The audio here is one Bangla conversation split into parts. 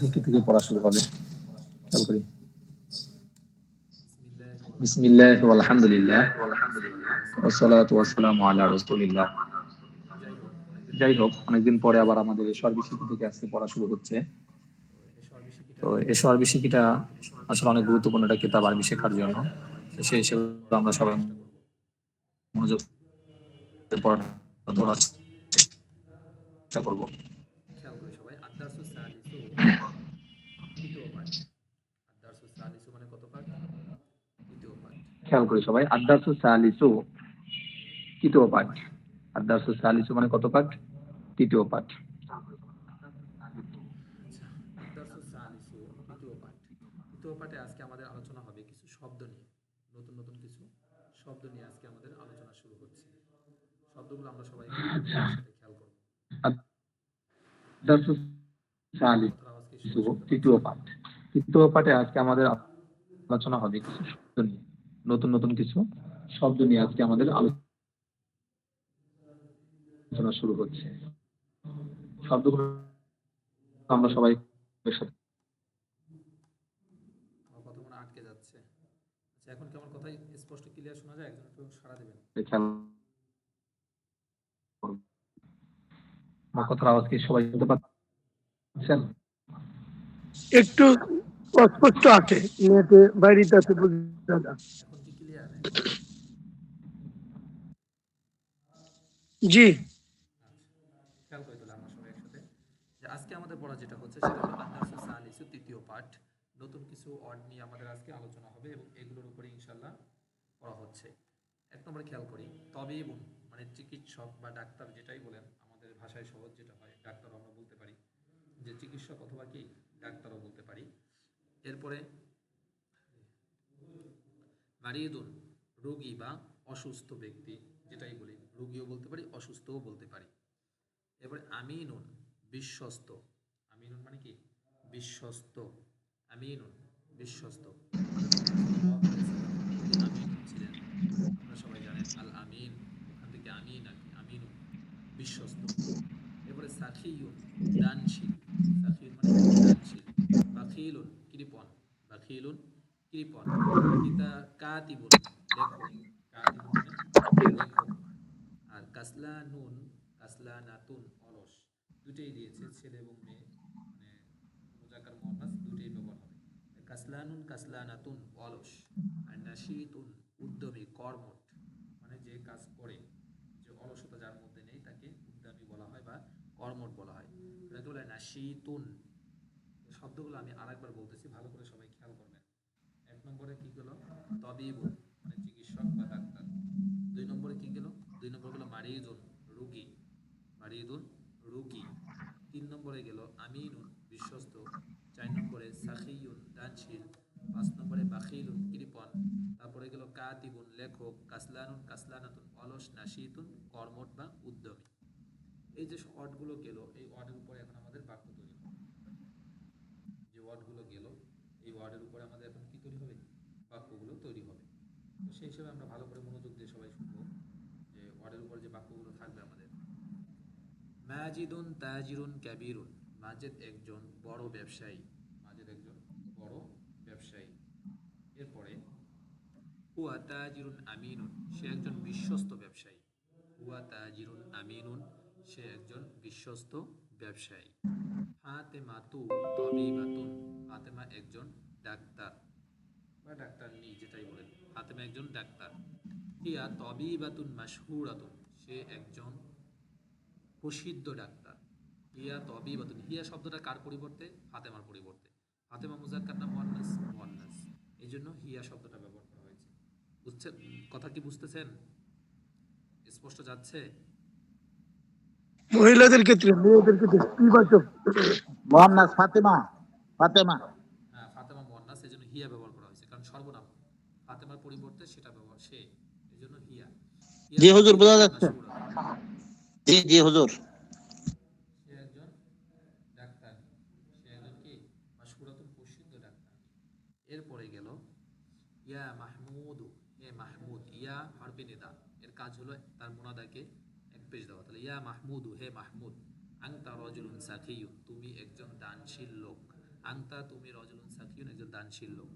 থেকে থেকে পড়া শুরু হবে। বিসমিল্লাহ আলহামদুলিল্লাহ। ওয়াসসালামু আলা রাসূলিল্লাহ। যাই হোক, অনেকদিন পরে আবার আমাদের এই সর্বি শিখি থেকে আজকে পড়া শুরু হচ্ছে। তো এই সর্বি শিখিটা আসলে অনেক গুরুত্বপূর্ণ একটা কিতাব আরবি শেখার জন্য। সেই হিসেবে আমরা সবাই মনোযোগ পড়াটা চেষ্টা করব খেয়াল করে সবাই আদার্সু সালিসু দ্বিতীয় পাঠ আদার্সু সালিসু মানে কত পাঠ দ্বিতীয় পাঠ খেয়াল করি সবাই। আদার্সু সালিসু তৃতীয় পাঠ। আদার্সু সালিসু মানে কত পাঠ? তৃতীয় পাঠ। আচ্ছা দ্বিতীয় পাঠ। দ্বিতীয় পাঠে আজকে আমাদের আলোচনা হবে কিছু শব্দ নিয়ে। নতুন নতুন কিছু শব্দ নিয়ে আজকে আমাদের আলোচনা শুরু হচ্ছে শব্দগুলো আমরা সবাই একসাথে খেয়াল করব। সালিসু? তৃতীয় পাঠ। তৃতীয় পাঠে আজকে আমাদের আলোচনা হবে কিছু শব্দ নিয়ে। নতুন নতুন কিছু। শব্দ নিয়ে আজকে আমাদের আলোচনা শুরু হচ্ছে। শব্দগুলো আমরা সবাই একসাথে আমার কথা আটকে যাচ্ছে। আচ্ছা এখন কি আমার কথা স্পষ্ট ক্লিয়ার শোনা যায়? একজন একটু সাড়া দেবেন। আমার কথার আওয়াজ কি সবাই শুনতে পাচ্ছেন? একটু অস্পষ্ট আছে নেটে বাইরেতে আছে বোঝা যায়। এখন কি ক্লিয়ার জি। আজকে আমাদের পড়া যেটা হচ্ছে সেটা তৃতীয় পাঠ। নতুন কিছু ওয়ার্ড নিয়ে আমাদের আজকে আলোচনা হবে এবং এগুলোর উপরে ইনশাল্লাহ পড়া হচ্ছে। এক নম্বরে খেয়াল করি, তবিবুন মানে চিকিৎসক বা ডাক্তার যেটাই বলেন, আমাদের ভাষায় সহজ যেটা হয়, ডাক্তারও আমরা বলতে পারি। যে চিকিৎসক অথবা কি, ডাক্তারও বলতে পারি। এরপরে, মারিদুন রোগী বা অসুস্থ ব্যক্তি, যেটাই বলি, রোগীও বলতে পারি, অসুস্থও বলতে পারি। এরপরে আমিনুন, বিশ্বস্ত। আমিনুন মানে কি? বিশ্বস্ত। আমিনুন, বিশ্বস্ত। বিশ্বস্ত। দানশীল। মানে দানশীল। আর কাসলা নুন, কাসলা নাতুন, অলস দুটেই দিয়েছে ছেলে এবং মেয়ে। মানে মুজাকার দুটেই ব্যবহার হবে। অলস। আর নাশিতুন উদ্যমী, কর্মঠ। মানে যে কাজ করে, যে অলসতা যার মধ্যে নেই, তাকে উদ্যমী বলা হয় বা কর্মঠ বলা হয়। এটাকে বলে নাশিতুন শব্দগুলো আমি আরেকবার বলতেছি, ভালো করে সবাই খেয়াল করবেন। এক নম্বরে কি হলো? তবিবুন। মানে চিকিৎসক বা ডাক্তার। দুই নম্বরে কি গেল? দুই নম্বর গেল মারিদুন রুগী। মারিদুন রুগী। তিন নম্বরে গেল আমিনুন বিশ্বস্ত। চার নম্বরে দানশীল। পাঁচ নম্বরে কৃপন তারপরে গেল কাতিবুন লেখক কাসলানুন কাসলানাতুন অলস কর্মঠ বা উদ্যমী। এই যে ওয়ার্ডগুলো গেল, এই ওয়ার্ডের উপরে এখন আমাদের বাক্য তৈরি হবে। যে ওয়ার্ডগুলো গেল, এই ওয়ার্ডের উপরে আমাদের এখন কি তৈরি হবে? বাক্যগুলো তৈরি হবে। তো সেই হিসেবে আমরা ভালো করে মনোযোগ দিয়ে সবাই শুনব যে ওয়ার্ডের উপরে যে বাক্যগুলো থাকবে আমাদের। মাজিদুন তাজিরুন কাবিরুন, মাজেদ একজন বড় ব্যবসায়ী। মাজেদ একজন বড় ব্যবসায়ী। এরপরে, হুয়া তাজিরুন আমিনুন, সে একজন বিশ্বস্ত ব্যবসায়ী। হুয়া তাজিরুন আমিনুন, সে একজন বিশ্বস্ত ব্যবসায়ী। ফাতেমাতু তবিবাতুন, ফাতেমা একজন ডাক্তার। বা ডাক্তার নি, যেটাই বলেন। ফাতেমা একজন ডাক্তার। হিয়া তবিবাতুন মাশহুরাতুন সে একজন প্রসিদ্ধ ডাক্তার। হিয়া তবিবাতুন হিয়া শব্দটা কার পরিবর্তে? ফাতেমার পরিবর্তে। ফাতেমা মুজাক্কার না মুয়ান্নাস? মুয়ান্নাস। এই জন্য হিয়া শব্দটা ব্যবহার করা হয়েছে। বুঝছেন? কথা কি বুঝতেছেন? স্পষ্ট যাচ্ছে? মহিলাদের ক্ষেত্রে মেয়েদের ক্ষেত্রে মোহাম্মদ ফাতেমা ফাতেমা। হ্যাঁ ফাতেমা মুয়ান্নাস এই জন্য হিয়া ব্যবহার করা হয়েছে কারণ সর্বনাম ফাতেমার পরিবর্তে সেটা ব্যবহার সে এই জন্য হিয়া হিয়া জি হুজুর, বোঝা যাচ্ছে। জি জি হুজুর এরপরে গেল ইয়া মাহমুদ মাহমুদ ইয়া হারফে নিদা এর কাজ হলো তার মুনাদাকে এক দেওয়া তাহলে ইয়া মাহমুদ হে মাহমুদ আংতা রজুলুন সাকিয়ুন তুমি একজন দানশীল লোক আন্তা তুমি রজলুন সাকিউন একজন দানশীল লোক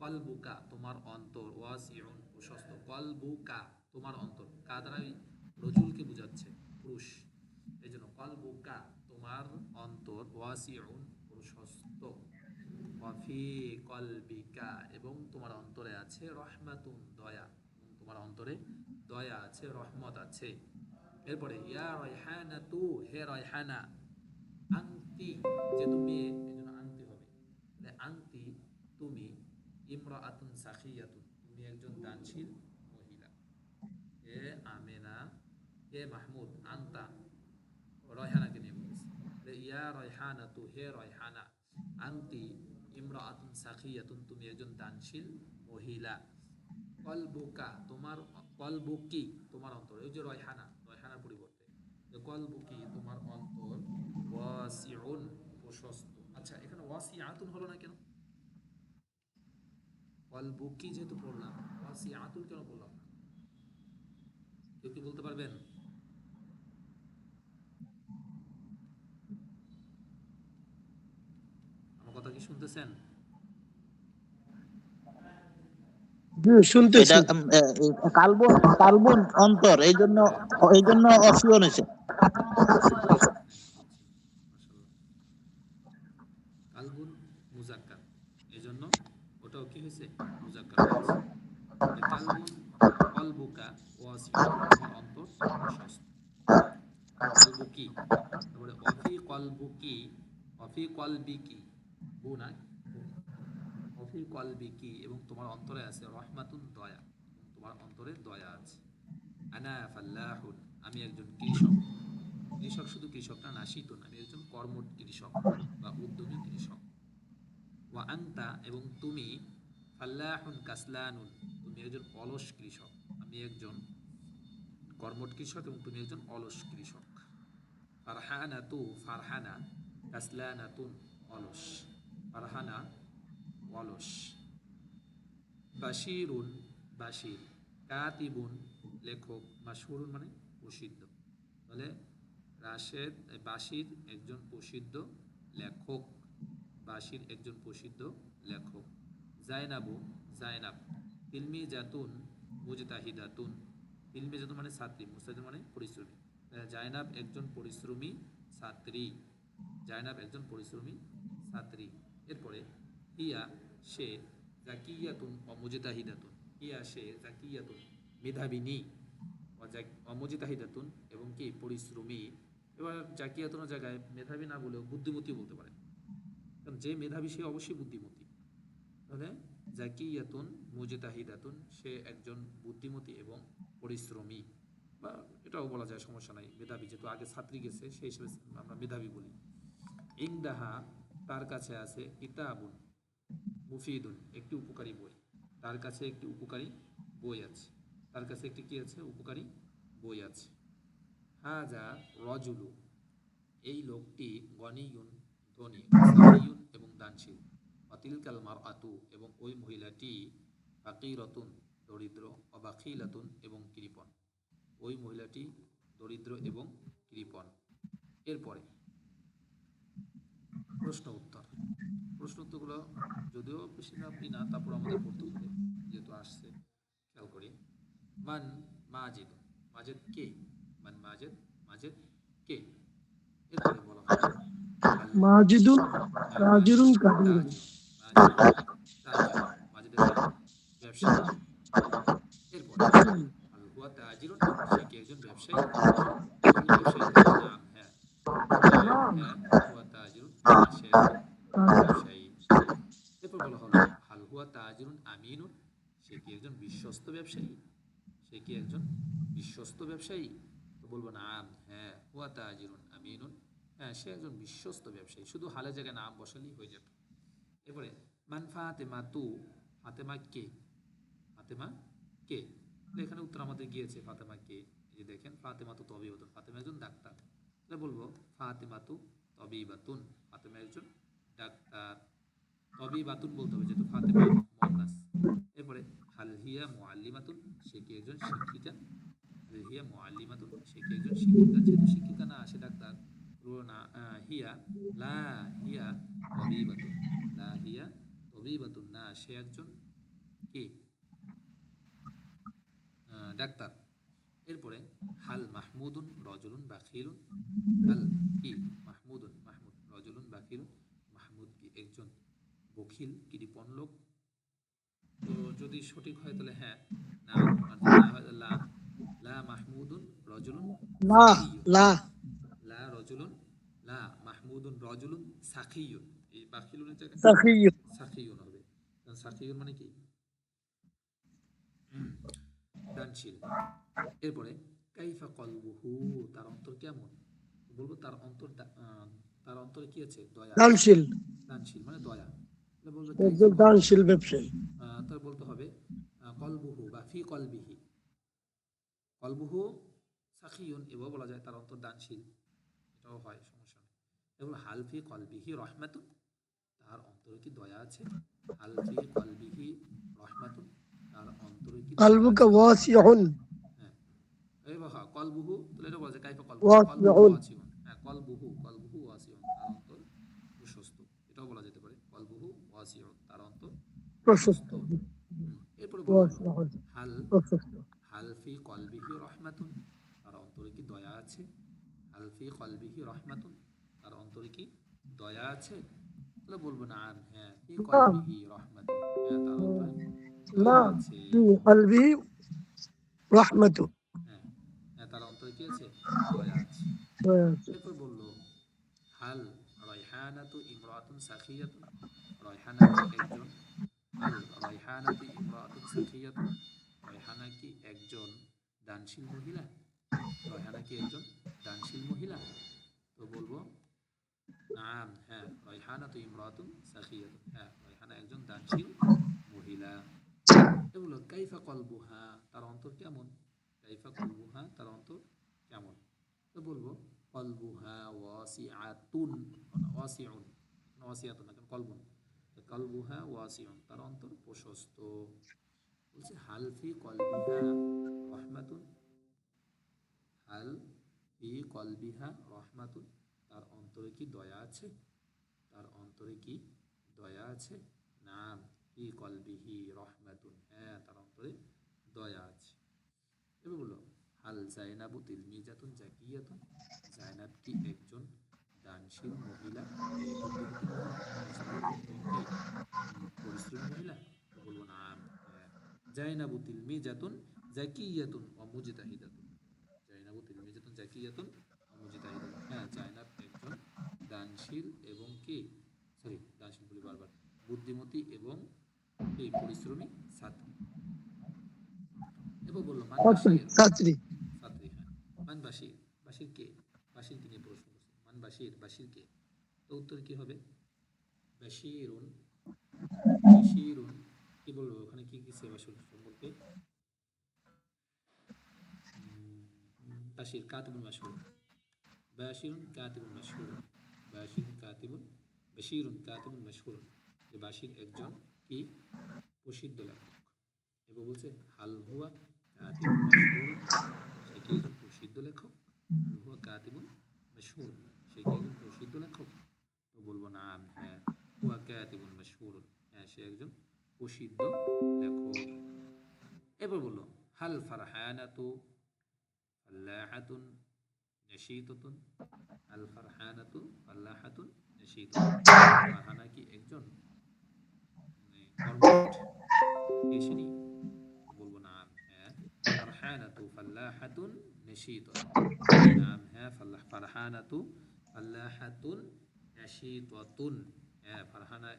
কলবুকা তোমার অন্তর ওয়াসিউন প্রশস্ত কলবুকা তোমার অন্তর। কা দ্বারা ওই রজুলকে বোঝাচ্ছে, পুরুষ এই জন্য কলবুকা তোমার অন্তর ওয়াসিউন প্রশস্ত ওয়াফি কলবিকা, এবং তোমার অন্তরে আছে রহমাতুন দয়া তোমার অন্তরে দয়া আছে, রহমত আছে। এরপরে, ইয়া রয়হানা তু হে রয়হানা, আংতি যেহেতু মেয়ে এই জন্য আংতি হবে। আংতি, তুমি ইমরা আতুন সাখিয়াতুন, তুমি একজন দানশীল। হে আমেনা, হে মাহমুদ, আন্তা। রয়হানাকে নিয়ে বলেছে ইয়া রয়হানা তু, হে রয়হানা আংতি ইমরা আতুন সাখিয়াতুন, তুমি একজন দানশীল মহিলা। তোমার তোমার অন্তর। ওই যে রয়হানা, রয়হানার পরিবর্তে। তোমার অন্তর, ওয়াসিউন, প্রশস্ত। আচ্ছা এখানে ওয়াসিআতুন হলো না কেন? কলবুকি যেহেতু পড়লাম, ওয়াসিআতুন কেন বললাম কেউ কি বলতে পারবেন? আমার কথা কি শুনতেছেন? অন্তর এই জন্য এই জন্য অসিয়ন হয়েছে। মুজাক্কার। এই জন্য ওটাও কি হয়েছে? মুজাক্কার যে কালবুন কলবুকা ওয়াসি তোমার অন্তর প্রশস্ত এবং তোমার অন্তরে আছে রহমাতুন দয়া তোমার অন্তরে দয়া আছে আমি একজন কৃষক কৃষক শুধু কৃষক না আমি একজন কর্মঠ কৃষক বা উদ্যমী কৃষক ওয়া আন্তা এবং তুমি ফাল্লাহুন কাসলানুন তুমি একজন অলস কৃষক আমি একজন কর্মঠ কৃষক এবং তুমি একজন অলস কৃষক। ফারহানা তু ফারহানা কাসলানাতুন অলস। ফারহানা অলস। বাশিরুন বাশির, কাতিবুন লেখক, মাশহুরুন মানে প্রসিদ্ধ। তাহলে রাশেদ বাসির একজন প্রসিদ্ধ লেখক বাসির একজন প্রসিদ্ধ লেখক। জায়নাবু, জায়নাব। তিলমি জাতুন মুজতাহিদাতুন। তিলমি মানে ছাত্রী মুস্তাহিদ মানে পরিশ্রমী। জায়নাব একজন পরিশ্রমী ছাত্রী জায়নাব একজন পরিশ্রমী ছাত্রী এরপরে, হিয়া সে জাকিয়াতুন ও মুজতাহিদাতুন। হিয়া সে জাকিয়াতুন মেধাবিনী অমজিতাহিদাতুন এবং কি? পরিশ্রমী। এবার জাকিয়াতুনের জায়গায় মেধাবী না বলেও বুদ্ধিমতী বলতে পারে। কারণ যে মেধাবী, সে অবশ্যই বুদ্ধিমতী। তাহলে জাকিয়াতুন, মুজতাহিদাতুন, সে একজন বুদ্ধিমতী এবং পরিশ্রমী বা এটাও বলা যায় সমস্যা নাই, মেধাবী, যেহেতু আগে ছাত্রী গেছে, সেই হিসেবে আমরা মেধাবী বলি। ইংদাহা তার কাছে আছে কিতাবুন, মুফিদুন, একটি উপকারী বই। তার কাছে একটি উপকারী বই আছে। তার কাছে একটি কি আছে? উপকারী বই আছে। হাজা রজুলু, এই লোকটি গনিয়ুন ধনী এবং দানশীল। অতিলকাল মার আতু এবং ওই মহিলাটি ফাকিরতুন দরিদ্র অবাখিলাতুন এবং কৃপণ। ওই মহিলাটি দরিদ্র এবং কৃপণ। এরপরে প্রশ্ন উত্তর। প্রশ্ন উত্তরগুলো যদিও বেশি আপনি না তারপর আমাদের পড়তে হবে যেহেতু আসছে খেয়াল করি। মান মাজিদ মাজেদ কে? মান মাজেদ মাজেদ কে? এরপরে বলা আল- মাজিদুল রাজিরুল কাদির ব্যবসায়ী সে কি হ্যাঁ হ্যাঁ হলো, হাল একজন বিশ্বস্ত ব্যবসায়ী বলব নাম হ্যাঁ হুয়া তাজিরুন আমিনুন হ্যাঁ সে একজন বিশ্বস্ত ব্যবসায়ী। শুধু হালের জায়গায় নাম বসালেই হয়ে যাবে। এরপরে, মান ফাতেমা তু ফাতেমা কে? ফাতেমা কে? এখানে উত্তর আমাদের গিয়েছে ফাতেমা কে? এই দেখেন ফাতেমা তো তবে ফাতেমা একজন ডাক্তার। তাহলে বলব ফাতেমা তু তবেই বাতুন ফাতেমা একজন ডাক্তার। তবেই বাতুন বলতে হবে যেহেতু ফাতেমা মোহান্নাস এরপরে হাল হিয়া মুআল্লিমাতুন সে কি একজন শিক্ষিকা? হিয়া মুআল্লিমাতুন সে কি একজন শিক্ষিকা? যেহেতু শিক্ষিকা না সে ডাক্তার বলব না আহ, হিয়া লা হিয়া তবিবাতুন তবিবাতুন না সে একজন কি? ডাক্তার। এরপরে হাল মাহমুদুন রজুলুন বাখিলুন হাল কি? মাহমুদুন মাহমুদ রজুলুন বাখিলুন মাহমুদ কি একজন বখিল কৃপণ লোক? তো যদি সঠিক হয় তাহলে হ্যাঁ। না লা লা মাহমুদুন রজুলুন লা। লা। লা রজুলুন লা মাহমুদুন রজুলুন সাকিয়ুন। এই বাখিলুনের জায়গায় সাখিয়্য সাকিয়ুন। হবে। সাকিয়ুন মানে কি? দানশীল এরপরে কাইফা কলবুহু তার অন্তর কেমন? বলব তার অন্তর তার অন্তরে কি আছে? দয়া। দানশীল। দানশীল মানে দয়া। একজন দানশীল ব্যবসায়ী। তার বলতে হবে কলবুহু বা ফি কলবিহি। কলবুহু সাখিয়ুন এও বলা যায় তার অন্তর দানশীল। এটাও হয় সমস্যা এবং হালফি কলবিহি রহমাতুন তার অন্তরে কি দয়া আছে? হালফি কলবিহি রহমাতুন। তার অন্তরে কি দয়া আছে? ওয়াসিউন এই বাহা কলবুহু তাহলে এটা বলা যায় কাইফা কলবুহু। ওয়াসিউন। হ্যাঁ কলবুহু কলবুহু ওয়াসিউন তার অন্তর প্রশস্ত। এটাও বলা যেতে পারে কলবুহু ওয়াসিউন তার অন্তর প্রশস্ত। এরপরে বলা হাল প্রশস্ত। হালফি কলবিহি রহমাতুন তার অন্তরে কি দয়া আছে? হালফি কলবিহি রহমাতুন তার অন্তরে কি দয়া আছে? তাহলে বলব না আন হ্যাঁ ফি কলবিহি রহমাতুন হ্যাঁ তার অন্তরে না কলবি রাহমাতু। হ্যাঁ হ্যাঁ তার অন্তরে কি আছে? দয়া আছে। এরপর বলল হাল রয়হানাতু ইমরাতুন সাখিয়াতুন রয়হানা একজন ইমরাতুন সাখিয়াতুন কি একজন দানশীল মহিলা? রয়হানা কি একজন দানশীল মহিলা? তো বলব নাম হ্যাঁ রয়হানাতু ইমরাতুন সাখিয়াতুন হ্যাঁ রয়হানা একজন দানশীল মহিলা। এগুলো, কাইফা কলবুহা, তার অন্তর কেমন? কাইফা কলবুহা, তার অন্তর কেমন? তো বলব, কলবুহা ওয়াসিআতুন, ওয়াসিউন, ওয়াসিআতুন না কলবুন। কলবুহা ওয়াসিউন, তার অন্তর প্রশস্ত। বলছে, হাল ফি কলবিহা রহমাতুন? হাল ফি কলবিহা রহমাতুন? তার অন্তরে কি দয়া আছে? তার অন্তরে কি দয়া আছে? নাম। ফি কলবিহি রহমাতুন হ্যাঁ তার অন্তরে দয়া আছে। এবার বলল, হাল জাইনাবু তিলমিজাতুন জাকিয়াতুন জাইনাব কি একজন দানশীল মহিলা, পরিশ্রমী মহিলা। বলব না হ্যাঁ। জাইনাবু তিলমিজাতুন জাকিয়াতুন ও মুজতাহিদাতুন। জাইনাবু তিলমিজাতুন জাকিয়াতুন ও মুজতাহিদাতুন হ্যাঁ জাইনাব একজন দানশীল এবং কি? সরি, দানশীল বলি বারবার। বুদ্ধিমতী এবং কি পরিশ্রমী ছাত্রী। এবার বলল ছাত্রী। ছাত্রী। হ্যাঁ। মান বাশির বাশির কে? বাশিরকে নিয়ে প্রশ্ন করছে। মান বাশির বাশির কে? তো উত্তর কি হবে? বাশিরুন বাশিরুন কি বলব ওখানে কি কি সেবা সম্পর্কে? কাতিবুন মাশহুর বাশিরুন কাতিবুন মাশহুর বাশিরুন কাতিবুন বাশিরুন কাতিবুন মাশহুর যে বাশির একজন কি? প্রসিদ্ধ লেখক। এবার বলছে, হাল হুয়া কাতিবুন সে কি একজন প্রসিদ্ধ লেখক? হাল হুয়া কাতিবুন মাশহুর। সে কি একজন প্রসিদ্ধ লেখক? তো বলব, না হ্যাঁ হুয়া কাতিবুন মাশহুর। হ্যাঁ সে একজন প্রসিদ্ধ লেখক। এবার বলল, হাল ফারহানাতু ফাল্লাহাতুন নাশীতাতুন। আল ফারহানাতু ফাল্লাহাতুন নাশীতাতুন। ফারহানা কি একজন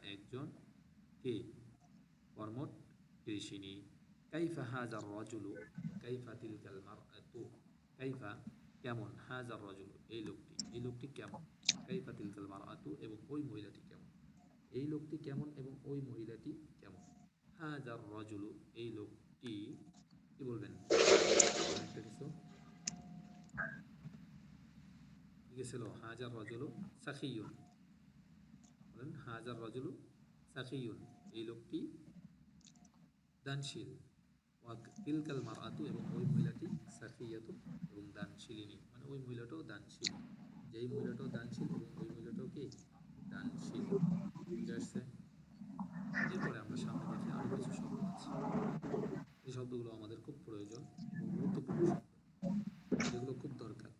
একজন কে? কর্মঠ কৃষিনী কাইফা হাজার রজুলু কাইফা তিলকাল মারআতু কাইফা কেমন? হাজার রজুলু এই লোকটি। এই লোকটি কেমন? কাইফা তিলকাল মারআতু এবং ওই মহিলাটি কেমন? এই লোকটি কেমন এবং ওই মহিলাটি কেমন? হাজার রজুলু, এই লোকটি কি বলবেন? গেছিল? হাজার রজুলু সাখিয়ুন। বলেন, হাজার রজুলু সাখিয়ুন। এই লোকটি দানশীল। তিলকাল মারাতু এবং ওই মহিলাটি সাখিয়াতু এবং দানশীলিনী। মানে ওই মহিলাটাও দানশীল। যেই মহিলাটাও দানশীল এবং ওই মহিলাটাও কি? দানশীল। শব্দগুলো আমাদের খুব প্রয়োজন গুরুত্বপূর্ণ শব্দ। যেগুলো খুব দরকার।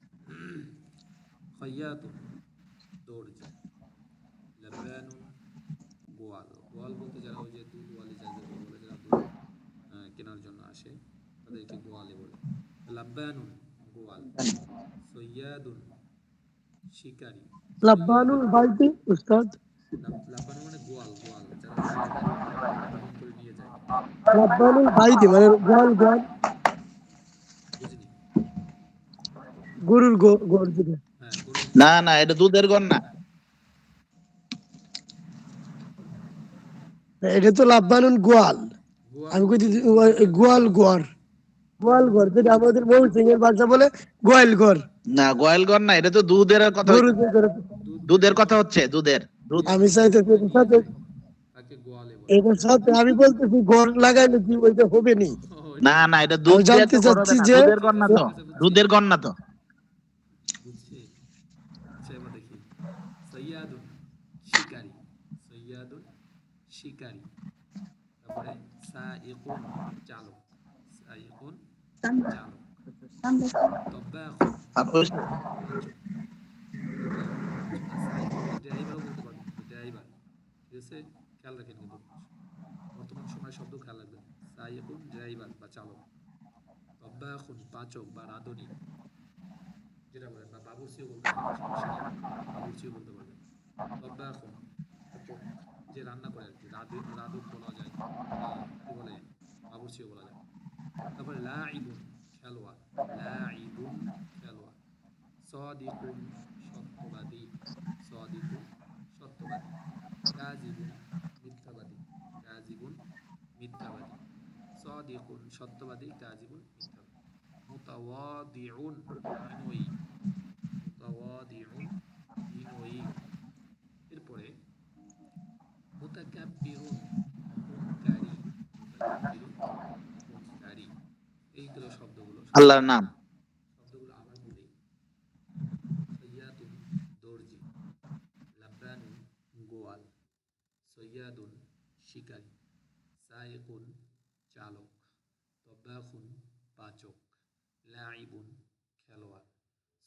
খয়াত দৌড় যায় গোয়াল। গোয়াল বলতে যারা ওই যে দুধ ওয়ালে যায় বলে, যারা দুধ কেনার জন্য আসে, তাদেরকে গোয়ালে বলে। লাব্বানুন গোয়াল। সৈয়াদুন, শিকারী। লাব্বানুল বালতি উস্তাদ। মানে গোয়াল গোয়াল গরুর না না এটা দুধের না। এটা তো লাব্বানুল গোয়াল। আমি গোয়াল গোয়ার গোয়াল ঘর যেটা আমাদের মৌসিং এর ভাষা বলে গোয়াল ঘর না গোয়াল গণ না এটা তো দুধের কথা। দুধের কথা হচ্ছে দুধের। দুধ আমি চাইতেছি। এটার সাথে আমি বলতেছি ঘর লাগাইলে কি ওইটা হবে নি না না এটা দুধ জানতে চাচ্ছি যে- দুধের গণ না তো দুধের গণ তো। আচ্ছা এবার দেখি। সৈয়াদুন শিকারী তারপরে সাইকুন চালক সাইকুন চালক। তব্বাখুন আর বলতে পারবেন ড্রাইভার। ঠিক আছে? খেয়াল রাখেন কিন্তু। বর্তমান সময় শব্দ খেয়াল রাখবেন। সাইকুন ড্রাইভার বা চালক। তব্বাখুন পাচক বা রাঁধুনি। যেটা বলেন বা বাবুর্চিও বলতে পারবেন। বাবুর্চিও বলতে পারবেন। তব্বাখুন যে রান্না করে আর কি, রাধু রাধুক বলা যায় কি বলে, বাবুর্চিও বলা যায়। তারপরে লাইবুন খেলোয়াড়। লাইবুন খেলোয়াড়। সদিকুন, সত্যবাদী। সদিকুন, সত্যবাদী। কাজিবুন মিথ্যাবাদী কাজিবুন মিথ্যাবাদী সদিকুন সত্যবাদী মিথ্যাবাদী মুতাওয়াদিউন বিনয়ী মুতাওয়াদিউন বিনয়ী এরপরে মুতাকাব্বিরুন অহংকারী মুতাকাব্বিরুন অহংকারী এইগুলো শব্দগুলো। আল্লাহর নাম। শব্দগুলো আবার বলি। সৈয়াদুন দর্জি। গোয়াল। সৈয়াদুন শিকারী। সাইকুন তব্বাখুন পাচক লাইবুন খেলোয়াড়,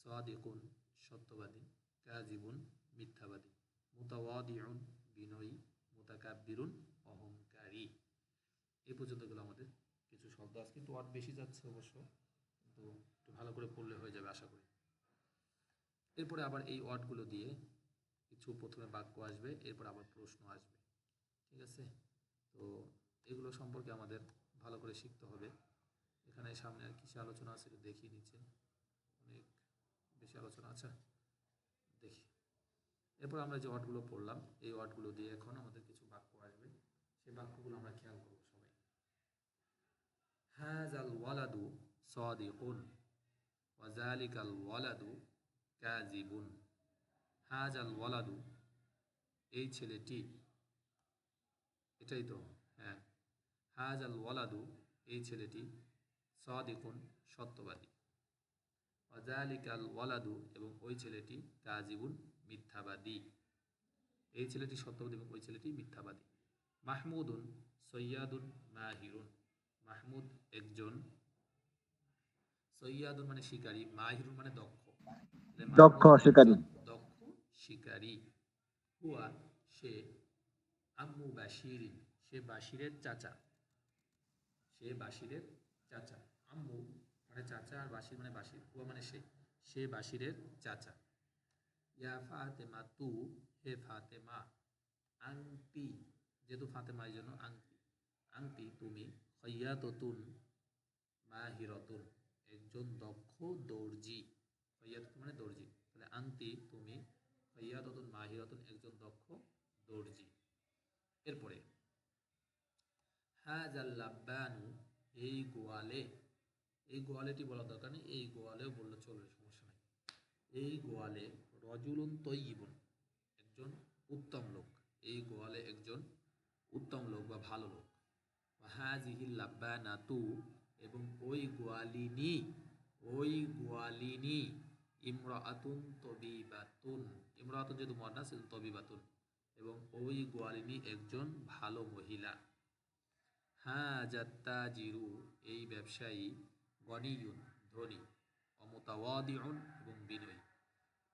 সাদিকুন, সত্যবাদী কাজিবুন মিথ্যাবাদী, মুতাওয়াদিউন, বিনয়ী, মুতাকাব্বিরুন, অহংকারী। এই পর্যন্তগুলো আমাদের কিছু শব্দ আজকে একটু ওয়ার্ড বেশি যাচ্ছে অবশ্য, কিন্তু একটু ভালো করে পড়লে হয়ে যাবে, আশা করি। এরপরে আবার এই ওয়ার্ডগুলো দিয়ে কিছু প্রথমে বাক্য আসবে, এরপর আবার প্রশ্ন আসবে। ঠিক আছে? তো এগুলো সম্পর্কে আমাদের ভালো করে শিখতে হবে। এখানে সামনে আর কিছু আলোচনা আছে একটু দেখিয়ে নিচ্ছে অনেক বেশি আলোচনা আছে। দেখি। এরপর আমরা যে ওয়ার্ডগুলো পড়লাম, এই ওয়ার্ডগুলো দিয়ে এখন আমাদের কিছু বাক্য আসবে। সেই বাক্যগুলো আমরা খেয়াল করব সবাই। হাজাল ওয়ালাদু সাদিকুন ওয়াজালিকাল ওয়ালাদু কাজিবুন হাজাল ওয়ালাদু, এই ছেলেটি। এটাই তো। হ্যাঁ হাজাল ওয়ালাদু এই ছেলেটি সাদিকুন সত্যবাদী। অজালিক ওয়াজালিকাল ওয়ালাদু এবং ওই ছেলেটি কাজিবুন মিথ্যাবাদী। এই ছেলেটি সত্যবাদী এবং ওই ছেলেটি মিথ্যাবাদী। মাহমুদুন সৈয়াদুন মাহিরুন। মাহমুদ একজন সৈয়াদুন মানে শিকারী মাহিরুন মানে দক্ষ। দক্ষ শিকারী। দক্ষ শিকারী। হুয়া সে আম্মু বাশিরিন সে বাশিরের চাচা। সে বাশিরের চাচা। আম্মু মানে চাচা আর বাশির মানে বাশির হুয়া মানে সে সে বাশিরের চাচা। ইয়া ফাতেমা তু, হে ফাতেমা, আংটি, যেহেতু ফাতেমা এই জন্য আংটি। আংটি তুমি খৈয়াতুন মাহিরতুন, একজন দক্ষ দর্জি। খৈয়াতুন মানে দর্জি। তাহলে আংটি তুমি খৈয়াতুন মাহিরতুন, একজন দক্ষ দর্জি। এরপরে হাজাল এই গোয়ালে। এই গোয়ালেটি বলার দরকার নেই, এই গোয়ালেও বললে চলবে, সমস্যা নাই। এই গোয়ালে রজুলুন তৈবুন একজন উত্তম লোক। এই গোয়ালে একজন উত্তম লোক বা ভালো লোক। হাজিহিল লাব্বানাতু, এবং ওই গোয়ালিনী ওই গোয়ালিনী, ইমরাতুন তবিবাতুন। ইমরাতুন যেহেতু মর্না সেহেতু তবিবাতুন। এবং ওই গোয়ালিনী একজন ভালো মহিলা। হাজাত্তাজিরু, এই ব্যবসায়ী গনিয়ুন, ধনী, অমতাওয়াদিউন এবং বিনয়ী।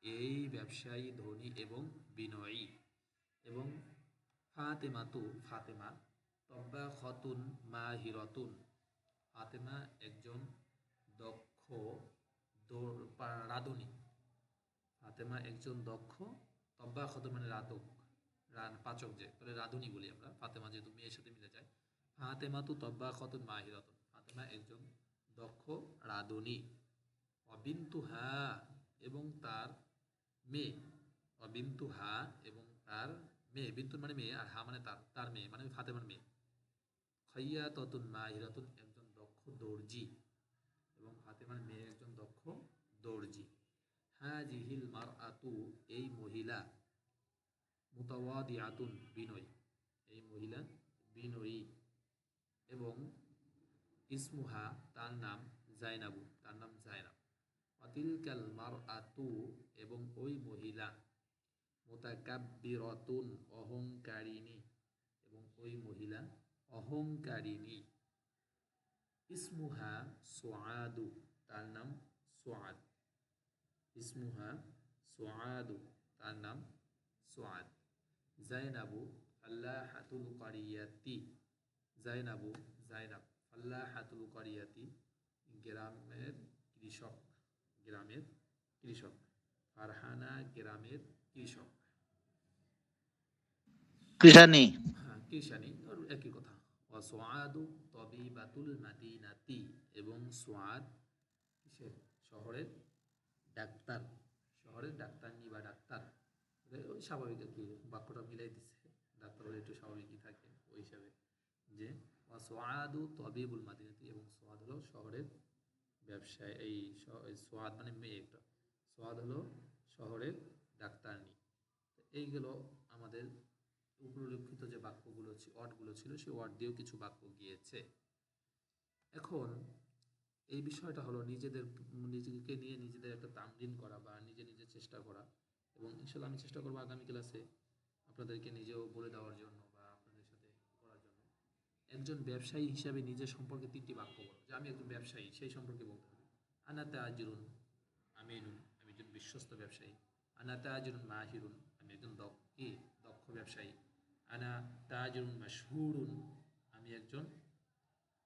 এই ব্যবসায়ী ধনী এবং বিনয়ী। এবং ফাতেমা ফাতেমাতু, ফাতেমা তব্বা খতুন মা হিরতুন ফাতেমা একজন দক্ষ রাঁধুনি। ফাতেমা একজন দক্ষ তব্বা খতুন মানে রান, পাচক যে, তাহলে রাঁধুনি বলি আমরা। ফাতেমা যেহেতু মেয়ের সাথে মিলে যায়। ফাতেমা তু তব্বা খতুন মাহিরতুন। ফাতেমা একজন দক্ষ রাঁধুনি। অবিন্তু হা এবং তার মেয়ে। অবিন্তু হা এবং তার মেয়ে। বিন্তু মানে মেয়ে আর হা মানে তার তার মেয়ে মানে ফাতেমার মেয়ে। খৈয়া ততুন মাহিরাতুন একজন দক্ষ দর্জি এবং ফাতেমার মেয়ে একজন দক্ষ দর্জি। হাজিহিল মার আতু এই মহিলা মুতাওয়াদিয়াতুন বিনয়। এই মহিলা বিনয়ী। এবং ইসমুহা, তার নাম জাইনাবু, তার নাম জাইনাব। অতিলকাল মার আতু এবং ওই মহিলা মোতাকাব্বিরতুন, অহংকারিণী। এবং ওই মহিলা অহংকারিণী। ইসমুহা সোয়াদু, তার নাম সোয়াদ। ইসমুহা সোয়াদু, তার নাম সোয়াদ। জাইনাবু আল্লাহাতুল কারিয়াতি। জাইনাবু জাইনাব আল্লাহাতুল কারিয়াতি গ্রামের কৃষক গ্রামের কৃষক ফারহানা গ্রামের কৃষক। কৃষানি? হ্যাঁ কৃষানি একই কথা। ও সোয়াদু তবিবাতুল মাদিনাতি এবং সোয়াদ কিসের? শহরের ডাক্তার শহরের ডাক্তারনি বা ডাক্তার। ওই স্বাভাবিক আর কি বাক্যটা মিলাই দিচ্ছে ডাক্তার হলে একটু স্বাভাবিকই থাকে ওই হিসাবে। যে সোয়াদু তবিবুল মাদিনাতি এবং সোয়াদ হলো শহরের ব্যবসায়, এই সোয়াদ মানে মেয়ে একটা। সোয়াদ হলো শহরের ডাক্তারনি। এইগুলো আমাদের উপলক্ষিত যে বাক্যগুলো ওয়ার্ডগুলো ছিল, সেই ওয়ার্ড দিয়েও কিছু বাক্য গিয়েছে। এখন এই বিষয়টা হলো নিজেদের, নিজেকে নিয়ে নিজেদের একটা তামরিন করা বা নিজে নিজে চেষ্টা করা। এবং ইনশাল্লাহ আমি চেষ্টা করব আগামী ক্লাসে আপনাদেরকে নিজেও বলে দেওয়ার জন্য বা আপনাদের সাথে করার জন্য একজন ব্যবসায়ী হিসাবে নিজের সম্পর্কে তিনটি বাক্য বলো। যে আমি একজন ব্যবসায়ী, সেই সম্পর্কে বলতে হবে। আনাতে আজিরুন আমিনুন আমি একজন বিশ্বস্ত ব্যবসায়ী। আনা তাজরুন মাহিরুন, আমি একজন দক্ষ দক্ষ ব্যবসায়ী। আনা তাজরুন মাশহুরুন, আমি একজন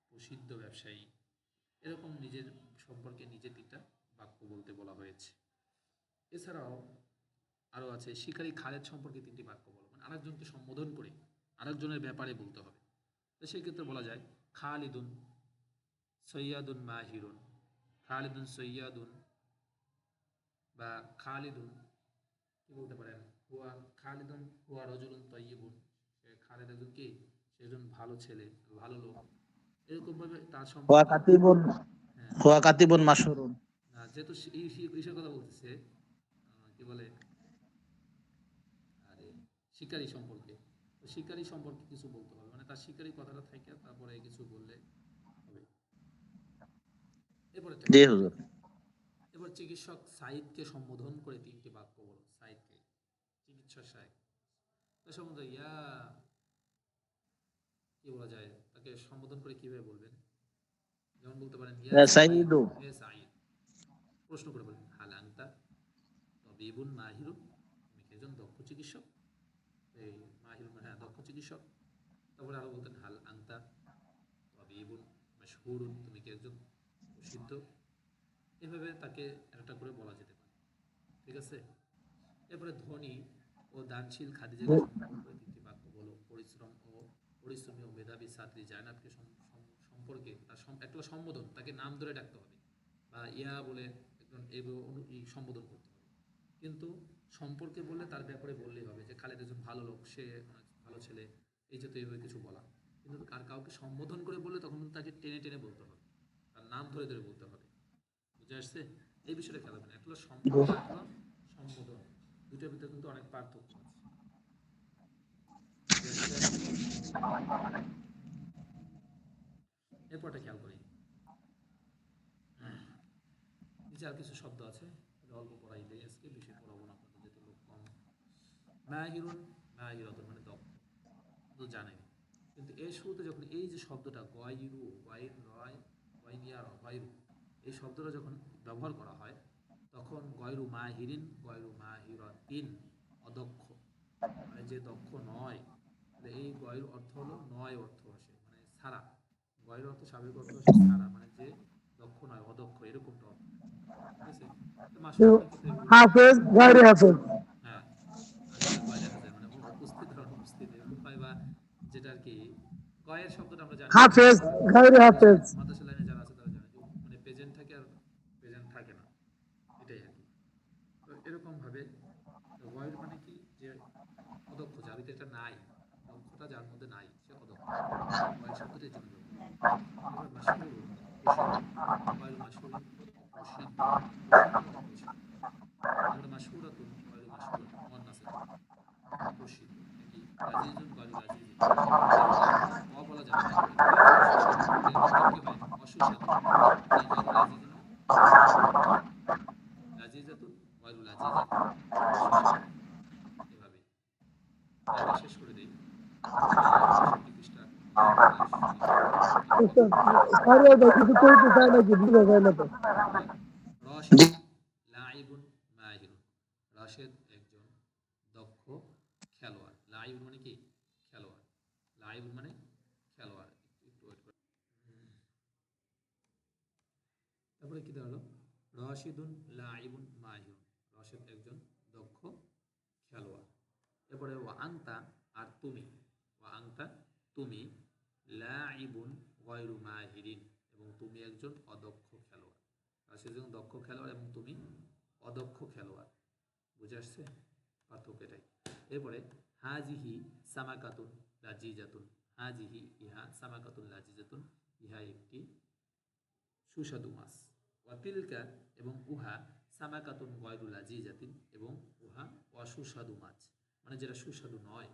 প্রসিদ্ধ ব্যবসায়ী। এরকম নিজের সম্পর্কে নিজে তিনটা বাক্য বলতে বলা হয়েছে। এছাড়াও আরও আছে, শিকারী খালেদ সম্পর্কে তিনটি বাক্য বলো। মানে আরেকজনকে সম্বোধন করে, আরেকজনের ব্যাপারে বলতে হবে। তো সেই ক্ষেত্রে বলা যায় খালিদুন সৈয়াদুন মাহিরুন। খালিদুন সৈয়াদুন বা খালিদুন কি বলতে পারেন? হুয়া খালিদুন হুয়া রজুলুন তৈয়বুন। সে খালিদ একজন কি? সে একজন ভালো ছেলে ভালো লোক। এরকম ভাবে তার হুয়া সম্পর্কে কাতিবুন হ্যাঁ, কাতিবুন মাশহুরুন। যেহেতু এই বিষয়ের কথা বলতেছে কি বলে? আরে শিকারী সম্পর্কে। শিকারী সম্পর্কে কিছু মানে তার কথাটা থেকে তারপরে কিছু বললে হবে। এরপরে এবার চিকিৎসক সাইদকে সম্বোধন করে তিনটি বাক্য বলো। সাইদকে চিকিৎসক সাইদ সম্বন্ধে ইয়া কি বলা যায়? তাকে সম্বোধন করে কীভাবে বলবেন? যেমন বলতে পারেন ইয়া সাইদু। প্রশ্ন করে বলেন হাল আংতা তবিবুন মাহিরুন তুমি কি একজন দক্ষ চিকিৎসক এই মাহিরুন মানে হ্যাঁ দক্ষ চিকিৎসক তারপরে আরও বলতেন হাল আংতা তবিবুন মাশহুরুন তুমি কি একজন প্রসিদ্ধ? এভাবে তাকে একটা করে বলা যেতে পারে। ঠিক আছে? এরপরে ধনী ও দানশীল সম্বোধন তিনটি বাক্য বলো। পরিশ্রম ও পরিশ্রমী ও মেধাবী ছাত্রী জায়নাবকে সম- সম- সম্পর্কে তার একটা সম্বোধন তাকে নাম ধরে ডাকতে হবে বা ইয়া বলে একজন সম্বোধন করতে হবে। কিন্তু সম্পর্কে বললে তার ব্যাপারে বললেই হবে যে খালেদ একজন ভালো লোক সে অনেক ভালো ছেলে এই যে তো এইভাবে কিছু বলা। কিন্তু আর কাউকে সম্বোধন করে বললে তখন কিন্তু তাকে টেনে টেনে বলতে হবে। তার নাম ধরে ধরে বলতে হবে। বুঝে আসছে? এই বিষয়টা খেয়াল রাখবেন। একটা সম্পর্ক সম্বোধন। দুটোর ভিতরে কিন্তু অনেক পার্থক্য আছে। এরপরটা খেয়াল করি। নিচে আর কিছু শব্দ আছে। অল্প পড়াই দেয় আজকে। বেশি পড়াবো না। আপনাদের যেহেতু লোক কম। মাহিরুন, মাহিরতুন মানে তো জানেন কিন্তু এর শুরুতে যখন এই যে শব্দটা গয়রু গয়ের রয় গয়নিয়ার গয়রু এই শব্দটা যখন ব্যবহার করা হয় তখন গয়রু মাহিরিন গয়রু মাহিরতিন অদক্ষ মানে যে দক্ষ নয় তাহলে এই গয়র অর্থ হলো নয় অর্থ আসে মানে ছাড়া গয়র অর্থ স্বাভাবিক অর্থ আসে ছাড়া মানে যে দক্ষ নয় অদক্ষ এরকমটা অর্থ। ঠিক আছে? হাফেজ গায়রে হাফেজ হ্যাঁ আসলে গয় দেখা যায় মানে উপস্থিত আর অনুপস্থিত এরকম হয় বা যেটা আর কি গয়ের শব্দটা আমরা জানি হাফেজ গায়রে হাফেজ মাদ্রাসা লাইনে যারা আছে তারা জানে যে মানে প্রেজেন্ট থাকে আর প্রেজেন্ট থাকে না এটাই আর কি। তো এরকম ভাবে গয়ের মানে কি যে অদক্ষ, যার ভিতরে নাই দক্ষতা যার মধ্যে নাই, সে অদক্ষ। গয়ের শব্দটাই জন্য গয়ের মাসহুরাতুন গয়ের মাসহুর মুয়ান্নাস প্রসিদ্ধ কি শেষ করে দিই কিছু নাকি বুঝা যায় না তো রশিদ লাইবুন মাহিরুন রাশেদ একজন দক্ষ খেলোয়াড় লাইব মানে কি খেলোয়াড় লাইব মানে খেলোয়াড় একটু ওয়েট করে তারপরে কি দাঁড়াল রশিদুন লাইবুন মাহিরুন রশিদ একজন দক্ষ খেলোয়াড় এরপরে ওয়া আংতা আর তুমি ওয়া আংতা তুমি লাইবুন গয়রু মাহিরিন এবং তুমি একজন অদক্ষ খেলোয়াড় রাশিদ একজন দক্ষ খেলোয়াড় এবং তুমি অদক্ষ খেলোয়াড় বুঝে আসছে? পার্থক্য এটাই এরপরে, হাজিহি সামাকাতুন লাজিজাতুন। হাজিহি ইহা সামাকাতুন লাজিজাতুন। ইহা একটি সুস্বাদু মাছ। ওয়াতিলকা এবং উহা সামাকাতুন গয়রু লাজিজাতিন এবং উহা অসুস্বাদু মাছ। মানে যেটা সুস্বাদু নয়।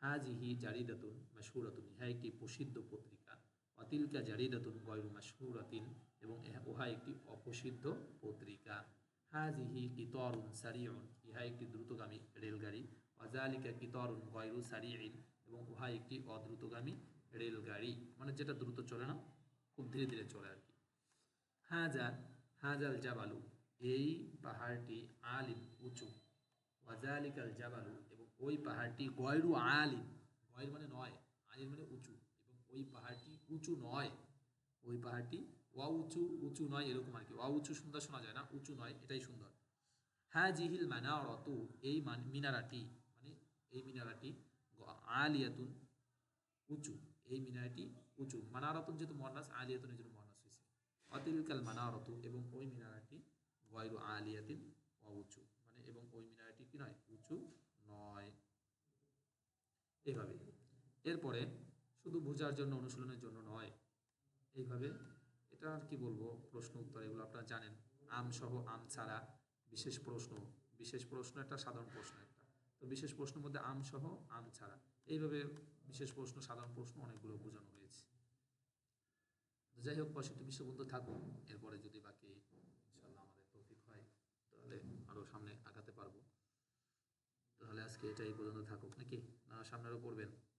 হাজিহি জারিদাতুন মাশহুরাতুন। ইহা একটি প্রসিদ্ধ পত্রিকা। অতিলকা জারিদাতুন গয়রু মাশহুরাতিন এবং উহা একটি অপ্রসিদ্ধ পত্রিকা। হাজিহি কিতরুন সারিউন ইহা একটি দ্রুতগামী রেলগাড়ি অজালিকা কিতরুন গয়রু সারিইন এবং উহা একটি অদ্রুতগামী রেলগাড়ি। মানে যেটা দ্রুত চলে না, খুব ধীরে ধীরে চলে আর কি। হাজা, হাজাল জাবালু, এই পাহাড়টি আলিম উঁচু। ওয়াজালিকাল জাবালু, এবং ওই পাহাড়টি গয়রু আলিম। গয়ের মানে নয়, আলিম মানে উঁচু। এবং ওই পাহাড়টি উঁচু নয়। ওই পাহাড়টি ওয়া উঁচু উঁচু নয় এরকম আর কি। ওয়া উঁচু সুন্দর শোনা যায় না, উঁচু নয়, এটাই সুন্দর। হ্যাঁ জিহিল মানা মানারতু, এই মান- মিনারাটি মানে এই মিনারাটি আলিয়াতুন উঁচু, এই মিনারটি উঁচু। মানারতুন যেহেতু মর্নাস আলিয়াতুন এর জন্য হয়েছে। অতিলকাল মানারতু, এবং ওই মিনারাটি গয়রু আলিয়াতিন ওয়া উঁচু মানে এবং ওই মিনারটি কি নয়, উঁচু নয়। এইভাবে। এরপরে শুধু বোঝার জন্য, অনুশীলনের জন্য নয়, এইভাবে এটা আর কি বলব? প্রশ্ন উত্তর এগুলো আপনারা জানেন। আম সহ আম ছাড়া বিশেষ প্রশ্ন বিশেষ প্রশ্ন একটা সাধারণ প্রশ্ন একটা। তো বিশেষ প্রশ্নের মধ্যে আম সহ আম ছাড়া। এইভাবে বিশেষ প্রশ্ন, সাধারণ প্রশ্ন অনেকগুলো বোঝানো হয়েছে। যাই হোক, পঁয়ষট্টি বিশ্ব পর্যন্ত থাকুক এরপরে যদি বাকি ইনশাল্লাহ আমাদের তৌফিক হয়, তাহলে আরও সামনে আগাতে পারব। তাহলে আজকে এটাই পর্যন্ত থাকুক। নাকি? না সামনে আরও পড়বেন